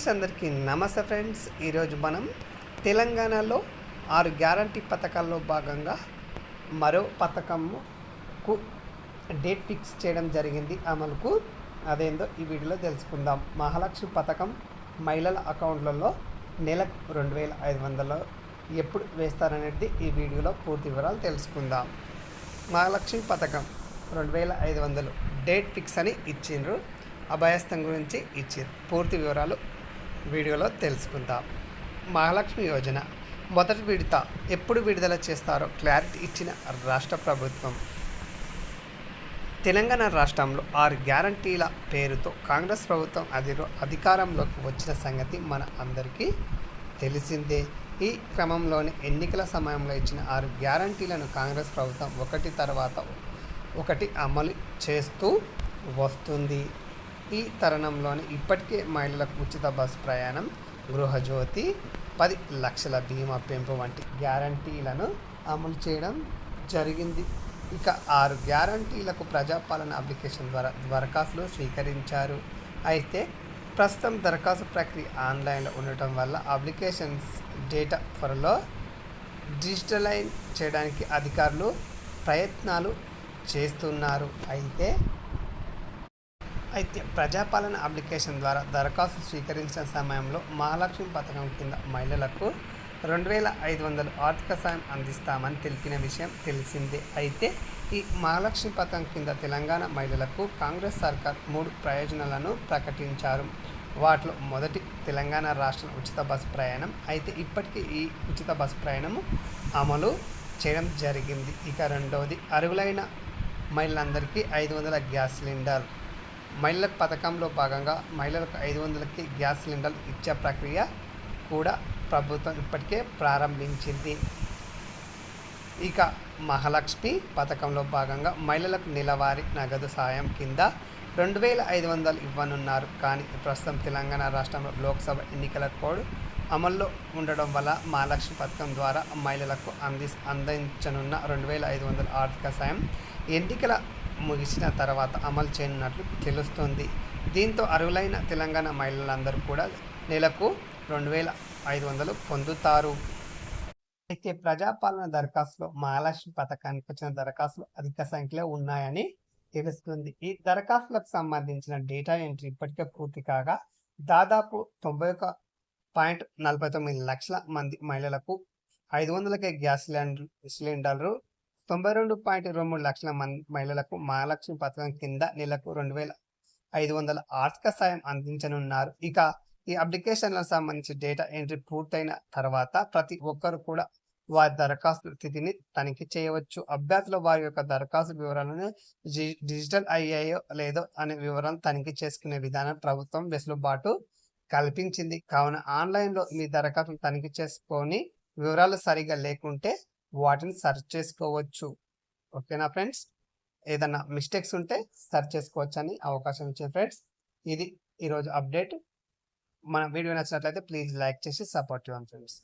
Friends అందరికీ నమస్తే friends. ఈరోజు మనం తెలంగాణలో ఆరు గ్యారంటీ పథకాల్లో భాగంగా మరో పథకంకు డేట్ ఫిక్స్ చేయడం జరిగింది. అమలుకు అదేందో ఈ వీడియోలో తెలుసుకుందాం. మహాలక్ష్మి పథకం మహిళల అకౌంట్లలో నెలకు రెండు వేల ఐదు వందలు ఎప్పుడు వేస్తారనేది ఈ వీడియోలో పూర్తి వివరాలు తెలుసుకుందాం. మహాలక్ష్మి పథకం రెండు వేల ఐదు వందలు డేట్ ఫిక్స్ అని ఇచ్చిండ్రు. అభయస్థం గురించి ఇచ్చిండ్రు పూర్తి వివరాలు వీడియోలో తెలుసుకుందాం. మహాలక్ష్మి యోజన. మొదటి విడత ఎప్పుడు విడుదల చేస్తారో క్లారిటీ ఇచ్చిన రాష్ట్ర ప్రభుత్వం. తెలంగాణ రాష్ట్రంలో ఆరు గ్యారంటీల పేరుతో కాంగ్రెస్ ప్రభుత్వం అధి అధికారంలోకి వచ్చిన సంగతి మన అందరికీ తెలిసిందే. ఈ క్రమంలోని ఎన్నికల సమయంలో ఇచ్చిన ఆరు గ్యారంటీలను కాంగ్రెస్ ప్రభుత్వం ఒకటి తర్వాత ఒకటి అమలు చేస్తూ వస్తుంది. ఈ తరుణంలోని ఇప్పటికే మహిళలకు ఉచిత బస్సు ప్రయాణం గృహజ్యోతి పది లక్షల బీమా పెంపు వంటి గ్యారంటీలను అమలు చేయడం జరిగింది. ఇక ఆరు గ్యారంటీలకు ప్రజాపాలన అప్లికేషన్ ద్వారా దరఖాస్తులు స్వీకరించారు. అయితే ప్రస్తుతం దరఖాస్తు ప్రక్రియ ఆన్లైన్లో ఉండటం వల్ల అప్లికేషన్స్ డేటా త్వరలో డిజిటలైజ్ చేయడానికి అధికారులు ప్రయత్నాలు చేస్తున్నారు. అయితే అయితే ప్రజాపాలన అప్లికేషన్ ద్వారా దరఖాస్తు స్వీకరించిన సమయంలో మహాలక్ష్మి పథకం కింద మహిళలకు రెండు వేల ఐదు వందలు ఆర్థిక సాయం అందిస్తామని తెలిపిన విషయం తెలిసిందే. అయితే ఈ మహాలక్ష్మి పథకం కింద తెలంగాణ మహిళలకు కాంగ్రెస్ సర్కార్ మూడు ప్రయోజనాలను ప్రకటించారు. వాటిలో మొదటి తెలంగాణ రాష్ట్రం ఉచిత బస్సు ప్రయాణం. అయితే ఇప్పటికీ ఈ ఉచిత బస్సు ప్రయాణము అమలు చేయడం జరిగింది. ఇక రెండవది అర్హులైన మహిళలందరికీ ఐదు వందల గ్యాస్ సిలిండర్ మహిళల పథకంలో భాగంగా మహిళలకు ఐదు వందలకి గ్యాస్ సిలిండర్ ఇచ్చే ప్రక్రియ కూడా ప్రభుత్వం ఇప్పటికే ప్రారంభించింది. ఇక మహాలక్ష్మి పథకంలో భాగంగా మహిళలకు నెలవారీ నగదు సాయం కింద రెండు వేల ఐదు వందలు ఇవ్వనున్నారు. కానీ ప్రస్తుతం తెలంగాణ రాష్ట్రంలో లోక్సభ ఎన్నికల కోడ్ అమల్లో ఉండడం వల్ల మహాలక్ష్మి పథకం ద్వారా మహిళలకు అంది అందించనున్న రెండు వేల ఐదు వందల ఆర్థిక సాయం ఎన్నికల ముగిసిన తర్వాత అమలు చేయనున్నట్లు తెలుస్తుంది. దీంతో అర్హులైన తెలంగాణ మహిళలందరూ కూడా నెలకు రెండు వేల ఐదు వందలు పొందుతారు. అయితే ప్రజాపాలన దరఖాస్తులో మహాలక్ష్మి పథకానికి వచ్చిన దరఖాస్తులు అధిక సంఖ్యలో ఉన్నాయని తెలుస్తుంది. ఈ దరఖాస్తులకు సంబంధించిన డేటా ఎంట్రీ ఇప్పటికే పూర్తి కాగా దాదాపు తొంభై ఒక పాయింట్ నలభై తొమ్మిది లక్షల మంది మహిళలకు ఐదు వందలకే గ్యాస్ సిలిండర్ సిలిండర్లు తొంభై రెండు పాయింట్ ఇరవై మూడు లక్షల మంది మహిళలకు మహాలక్ష్మి పథకం కింద నెలకు రెండు వేల ఐదు వందల ఆర్థిక సాయం అందించనున్నారు. ఇక ఈ అప్లికేషన్లకు సంబంధించి డేటా ఎంట్రీ పూర్తయిన తర్వాత ప్రతి ఒక్కరు కూడా వారి దరఖాస్తు స్థితిని తనిఖీ చేయవచ్చు. అభ్యర్థులు వారి యొక్క దరఖాస్తు వివరాలను డిజిటల్ అయ్యాయో లేదో అనే వివరాలను తనిఖీ చేసుకునే విధానం ప్రభుత్వం వెసులుబాటు కల్పించింది. కావున ఆన్లైన్లో మీ దరఖాస్తును తనిఖీ చేసుకొని వివరాలు సరిగా లేకుంటే వాటిని సర్చ్ చేసుకోవచ్చు. ఓకేనా ఫ్రెండ్స్? ఏదన్నా మిస్టేక్స్ ఉంటే సర్చ్ చేసుకోవచ్చు అని అవకాశం ఇచ్చింది ఫ్రెండ్స్ ఇది ఈరోజు అప్డేట్. మన వీడియో నచ్చినట్లయితే ప్లీజ్ లైక్ చేసి సపోర్ట్ చేయండి ఫ్రెండ్స్.